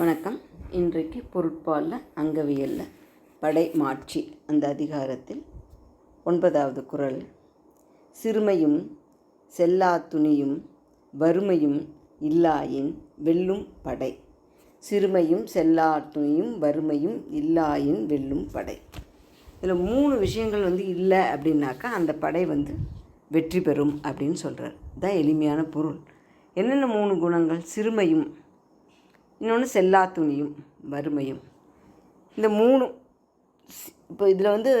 வணக்கம். இன்றைக்கு பொருட்பாலில் அங்கவியலில் படை மாட்சி அந்த அதிகாரத்தில் ஒன்பதாவது குறள் சிறுமையும் செல்லா துணியும் வறுமையும் இல்லாயின் வெல்லும் படை. சிறுமையும் செல்லா துணியும் வறுமையும் இல்லாயின் வெல்லும் படை. இதில் மூணு விஷயங்கள் வந்து இல்லை அப்படின்னாக்கா அந்த படை வந்து வெற்றி பெறும் அப்படின்னு சொல்கிறார் தான் எளிமையான பொருள். என்னென்ன மூணு குணங்கள்? சிறுமையும் இன்னொன்று செல்லா துணியும் வறுமையும். இந்த மூணு இப்போ இதில் வந்து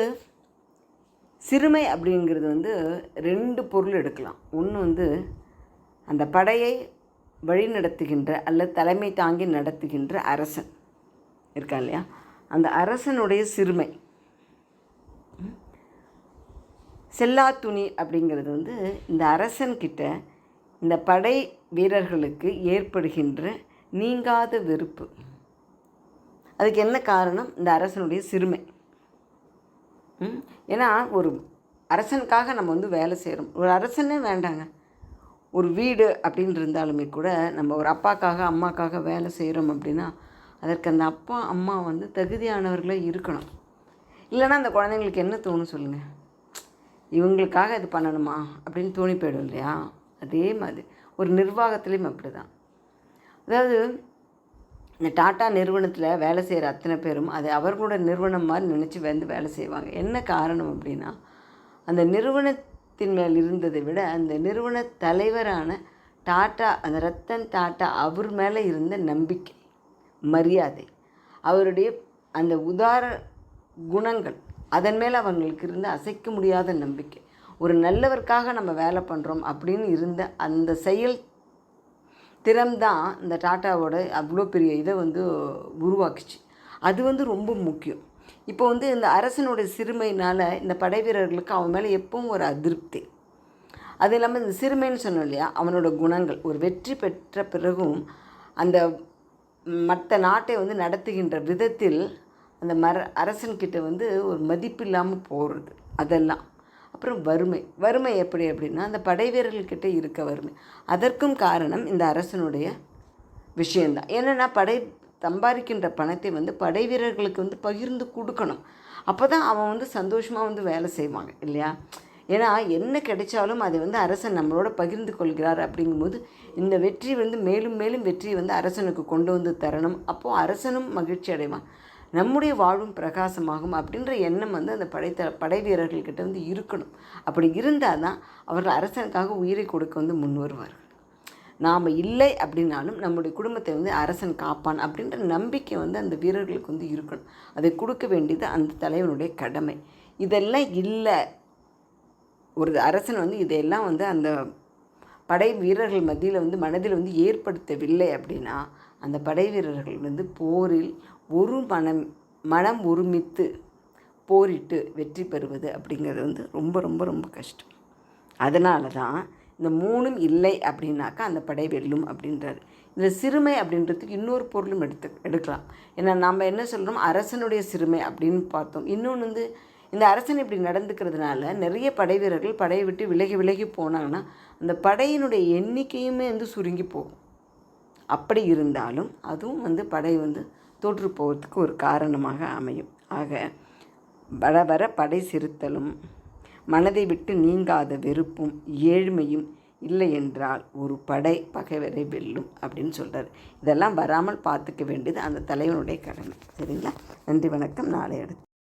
சிறுமை அப்படிங்கிறது வந்து ரெண்டு பொருள் எடுக்கலாம். ஒன்று வந்து அந்த படையை வழிநடத்துகின்ற அல்லது தலைமை தாங்கி நடத்துகின்ற அரசன் இருக்கா இல்லையா? அந்த அரசனுடைய சிறுமை. செல்லா துணி அப்படிங்கிறது வந்து இந்த அரசன்கிட்ட இந்த படை வீரர்களுக்கு ஏற்படுகின்ற நீங்காத வெறுப்பு. அதுக்கு என்ன காரணம்? இந்த அரசனுடைய சிறுமை. ம்? ஏன்னா ஒரு அரசனுக்காக நம்ம வந்து வேலை செய்கிறோம் ஒரு அரசனே வேண்டாங்க. ஒரு வீடு அப்படின்னு இருந்தாலுமே கூட நம்ம ஒரு அப்பாக்காக அம்மாக்காக வேலை செய்கிறோம் அப்படின்னா அதற்கு அந்த அப்பா அம்மா வந்து தகுதியானவர்களாக இருக்கணும். இல்லைன்னா அந்த குழந்தைங்களுக்கு என்ன தோணும் சொல்லுங்கள் இவங்களுக்காக இது பண்ணணுமா? அப்படின்னு தோணி போயிடும் இல்லையா? அதே மாதிரி. ஒரு நிர்வாகத்துலேயும் அப்படி தான் அதாவது இந்த டாட்டா நிறுவனத்தில் வேலை செய்கிற அத்தனை பேரும் அது அவர்களோட நிறுவனம் மாதிரி நினச்சி வந்து வேலை செய்வாங்க. என்ன காரணம் அப்படின்னா அந்த நிறுவனத்தின் மேல் இருந்ததை விட அந்த நிறுவன தலைவரான டாட்டா அந்த ரத்தன் டாட்டா அவர் மேலே இருந்த நம்பிக்கை மரியாதை அவருடைய அந்த உதார குணங்கள் அதன் மேல் அவங்களுக்கு இருந்த அசைக்க முடியாத நம்பிக்கை ஒரு நல்லவருக்காக நம்ம வேலை பண்ணுறோம் அப்படின்னு இருந்த அந்த செயல் திறம்தான் இந்த டாட்டாவோட அவ்வளோ பெரிய இதை வந்து உருவாக்குச்சு. அது வந்து ரொம்ப முக்கியம். இப்போ வந்து இந்த அரசனுடைய சிறுமையினால் இந்த படை வீரர்களுக்கு அவன் மேலே எப்பவும் ஒரு அதிருப்தி. அது இல்லாமல் இந்த சிறுமைன்னு சொன்னோம் இல்லையா அவனோட குணங்கள். ஒரு வெற்றி பெற்ற பிறகும் அந்த மற்ற நாட்டை வந்து நடத்துகின்ற விதத்தில் அந்த மர அரசன்கிட்ட வந்து ஒரு மதிப்பு இல்லாமல் போகிறது அதெல்லாம். அப்புறம் வறுமை. வறுமை எப்படி அப்படின்னா அந்த படை வீரர்கள்கிட்ட இருக்க வறுமை. அதற்கும் காரணம் இந்த அரசனுடைய விஷயந்தான் என்னென்னா படை சம்பாதிக்கின்ற பணத்தை வந்து படை வீரர்களுக்கு வந்து பகிர்ந்து கொடுக்கணும். அப்போ தான் அவன் வந்து சந்தோஷமாக வந்து வேலை செய்வாங்க இல்லையா? ஏன்னா என்ன கிடைச்சாலும் அதை வந்து அரசன் நம்மளோட பகிர்ந்து கொள்கிறார் அப்படிங்கும்போது இந்த வெற்றி வந்து மேலும் மேலும் வெற்றியை வந்து அரசனுக்கு கொண்டு வந்து தரணும். அப்போது அரசனும் மகிழ்ச்சி அடைவான். நம்முடைய வாழ்வும் பிரகாசமாகும் அப்படின்ற எண்ணம் வந்து அந்த படைத்த படை வீரர்கள்கிட்ட வந்து இருக்கணும். அப்படி இருந்தால் தான் அவர்கள் அரசனுக்காக உயிரை கொடுக்க வந்து முன் வருவார்கள். நாம் இல்லை அப்படின்னாலும் நம்முடைய குடும்பத்தை வந்து அரசன் காப்பான் அப்படின்ற நம்பிக்கை வந்து அந்த வீரர்களுக்கு வந்து இருக்கணும். அதை கொடுக்க வேண்டியது அந்த தலைவனுடைய கடமை. இதெல்லாம் இல்லை. ஒரு அரசன் வந்து இதையெல்லாம் வந்து அந்த படை வீரர்கள் மத்தியில் வந்து மனதில் வந்து ஏற்படுத்தவில்லை அப்படின்னா அந்த படை வீரர்கள் வந்து போரில் ஒரு மனம் மனம் ஒருமித்து போரிட்டு வெற்றி பெறுவது அப்படிங்கிறது வந்து ரொம்ப ரொம்ப ரொம்ப கஷ்டம். அதனால தான் இந்த மூணும் இல்லை அப்படின்னாக்கா அந்த படை வெல்லும் அப்படின்றாரு. இதில் சிறுமை அப்படின்றதுக்கு இன்னொரு பொருளும் எடுத்து எடுக்கலாம். ஏன்னா நம்ம என்ன சொல்கிறோம் அரசனுடைய சிறுமை அப்படின்னு பார்த்தோம். இன்னொன்று வந்து இந்த அரசன் இப்படி நடந்துக்கிறதுனால நிறைய படை வீரர்கள் படையை விட்டு விலகி விலகி போனாங்கன்னா அந்த படையினுடைய எண்ணிக்கையுமே வந்து சுருங்கி போகும். அப்படி இருந்தாலும் அதுவும் வந்து படை வந்து தோற்று போகிறதுக்கு ஒரு காரணமாக அமையும். ஆக வர வர படை சிறுத்தலும் மனதை விட்டு நீங்காத வெறுப்பும் ஏழ்மையும் இல்லை என்றால் ஒரு படை பகைவரை வெல்லும் அப்படின்னு சொல்கிறார் இதெல்லாம் வராமல் பார்த்துக்க வேண்டியது அந்த தலைவனுடைய கடமை. சரிங்களா? நன்றி வணக்கம். நாளை அடுத்து.